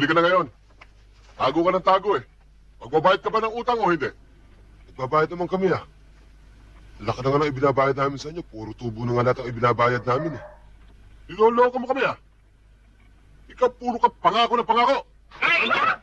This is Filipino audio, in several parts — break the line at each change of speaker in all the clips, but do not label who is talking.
Huli ka na ngayon. Tago ka ng tago eh. Magbabayad ka ba ng utang o hindi?
Nagbabayad naman kami ah. Laki na nga lang ibinabayad namin sa inyo. Puro tubo na nga lahat ang ibinabayad namin eh.
Niloloko mo kami ah. Ikaw puro ka pangako na pangako.
Ayaw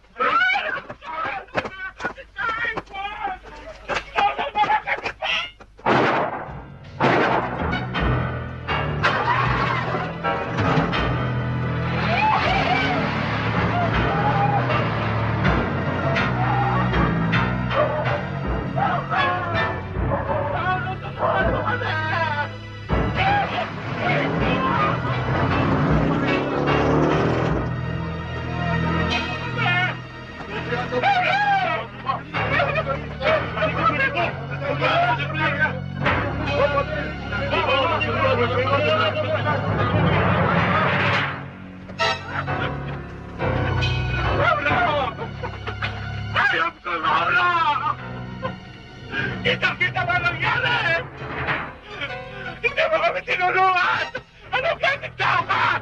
kami tinulungan! Anong ganit tao ka?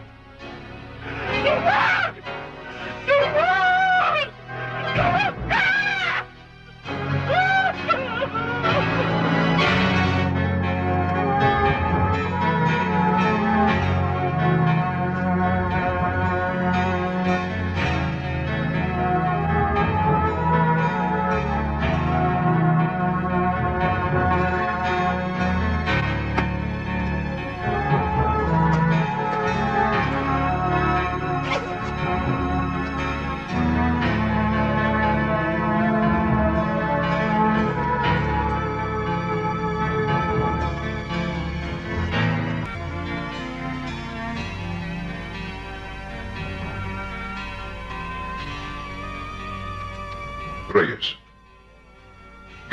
Tumag!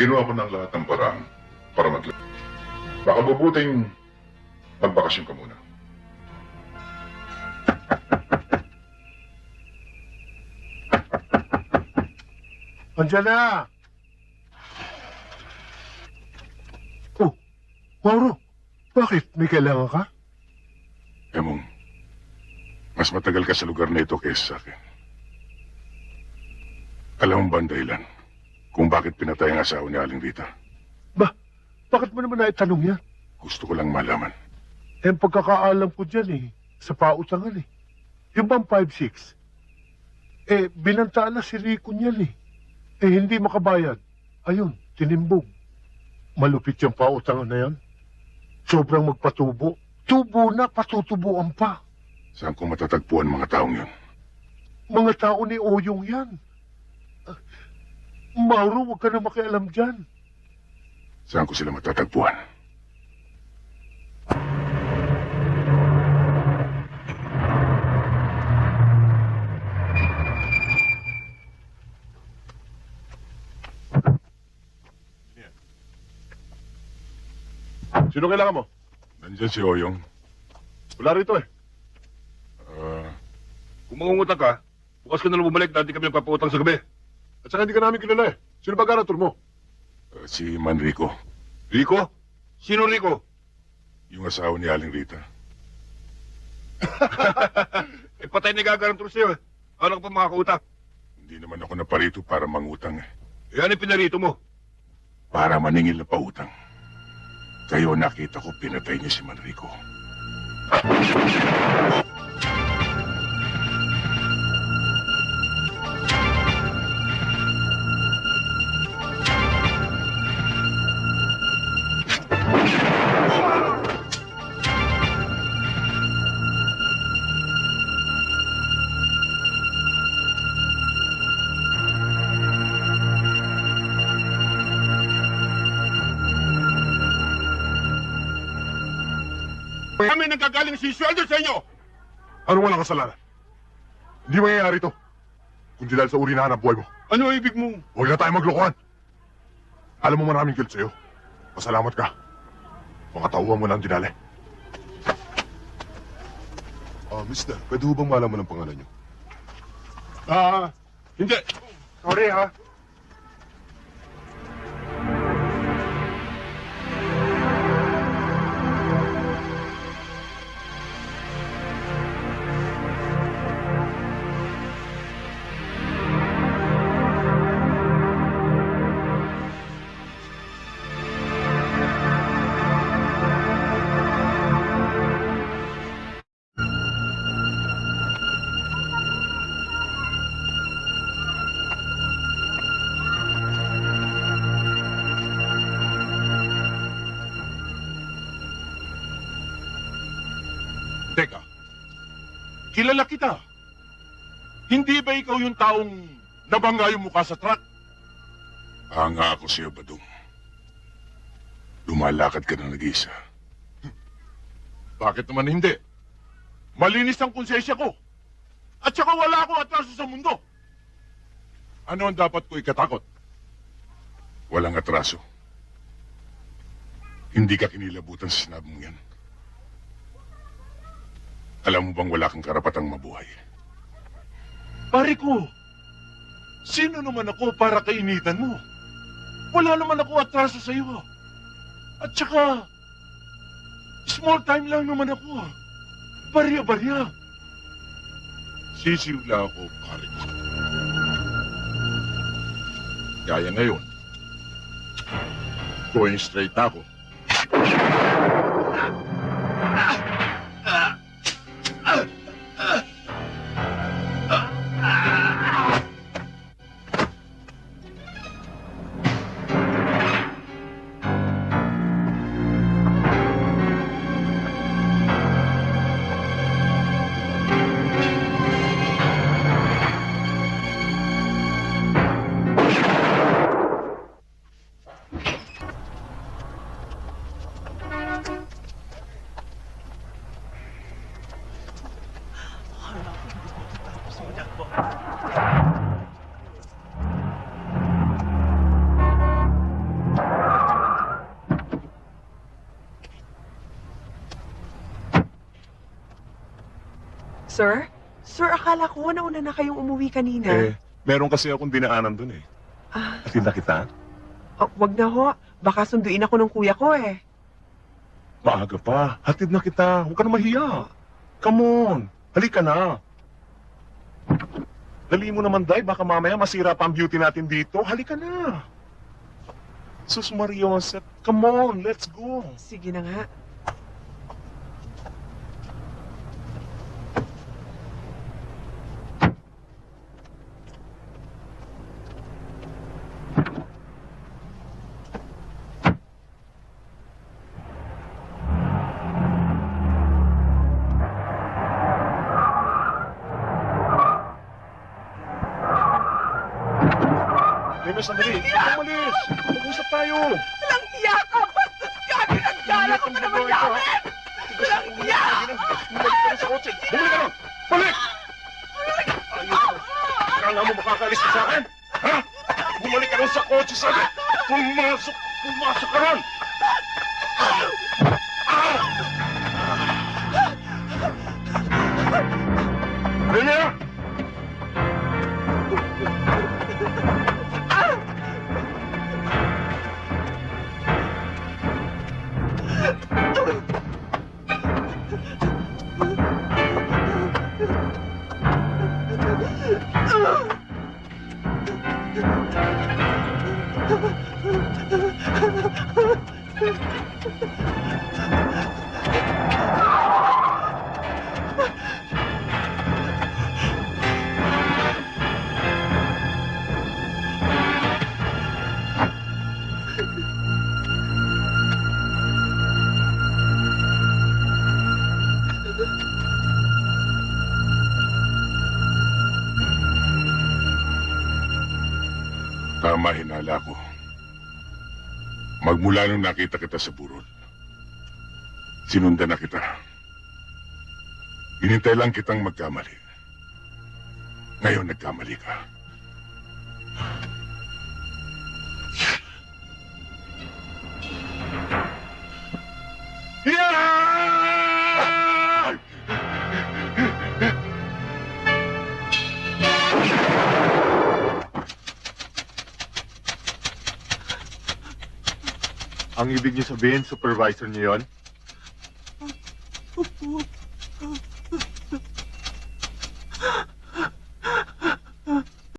Ginawa ko ng lahat ng paraan para mag Baka mabuting magbakasyon ka muna.
Andiyan na! Oh, Mauro, bakit? May kailangan ka?
Emong, mas matagal ka sa lugar na ito kaysa sa akin. Alam mo ba ang dahilan kung bakit pinatay ang asawa ni Aling Rita?
Ba, bakit mo naman naitanong yan?
Gusto ko lang malaman.
Eh, ang pagkakaalam ko dyan eh, sa pautangan eh. Yung bang 5-6? Eh, binantaan na si Rico niyan eh. Eh, hindi makabayad. Ayun, tinimbog. Malupit yung pautangan na yan. Sobrang magpatubo. Tubo na, patutubuan pa.
Saan ko matatagpuan mga taong yun?
Mga tao ni Oyong yan. Mauro, huwag ka na makialam dyan.
Saan ko sila matatagpuan?
Sino kailangan mo?
Nandyan si Oyong.
Wala rito eh.
Ah,
Kung mangungutang ka, bukas ka na lang bumalik dati kami nagpapautang sa gabi.
At saka hindi ka namin kilala eh. Sino ba garator mo?
ah, si Manrico.
Rico? Sino Rico?
Yung asawa ni Aling Rita.
Eh, patay na gagarantor sa'yo eh. Paano ka pa makakautang?
Hindi naman ako naparito para mangutang eh.
Eh, ano yung pinarito mo?
Para maningil na pautang. Kayo nakita ko pinatay niya si Manrico.
Kami nagkagaling si sweldo sa inyo!
Ano walang kasalanan? Hindi mangyayari ito. Kundi dahil sa uri na hanap buhay mo.
Ano ibig mo?
Huwag na tayo maglokohan. Alam mo maraming guilt sa'yo. Pasalamat ka. Mga tauhan mo na ang dinali.
Ah, mister, pwede ho bang malaman ang pangalan niyo?
Ah, hindi.
Sorry ha.
Kilala kita. Hindi ba ikaw yung taong nabangga yung mukha sa truck?
Hanga ako sa'yo, Badong. Lumalakad ka na nag-isa.
Bakit naman hindi? Malinis ang konsensya ko. At saka wala akong atraso sa mundo. Ano ang dapat ko ikatakot?
Walang atraso. Hindi ka kinilabutan sa sinabi mong yan. Alam mo bang wala kang karapatang mabuhay?
Pare ko, sino naman ako para kainitan mo? Wala naman ako atraso sa iyo. At saka, small time lang naman ako. Barya-barya. Sisiw lang ako, pare ko. Kaya ngayon, going straight ako.
Sir? Sir, akala ko nauna na kayong umuwi kanina.
Eh, meron kasi akong dinaanan dun eh.
Ah,
Atid na kita.
oh, wag na ho. Baka sunduin ako ng kuya ko eh.
Maaga pa. Hatid na kita. Huwag ka na mahiya. Come on. Halika na. Dali mo naman, Day. Baka mamaya masira pa ang beauty natin dito. Halika na. Sus Mariosep. Come on. Let's go.
Sige na nga.
Lemes, sandali. Umalis. Mag-usap tayo.
Walang iya ka! Bastos ka! Pinagkala ko na naman namin! Walang iya!
Bumalik ka na sa kotse. Bumalik ka na. Balik! Mo. Kala mo makakalis ka sa akin? Ha? Bumalik ka na sa kotse sa akin. Pumasok. Pumasok ka ron. Lilia!
Tama hinala ko. Magmula nung nakita kita sa burol, sinundan na kita. Inintay lang kitang magkamali. Ngayon nagkamali ka. Yeah!
Ang ibig niyo sabihin, supervisor niyo yon?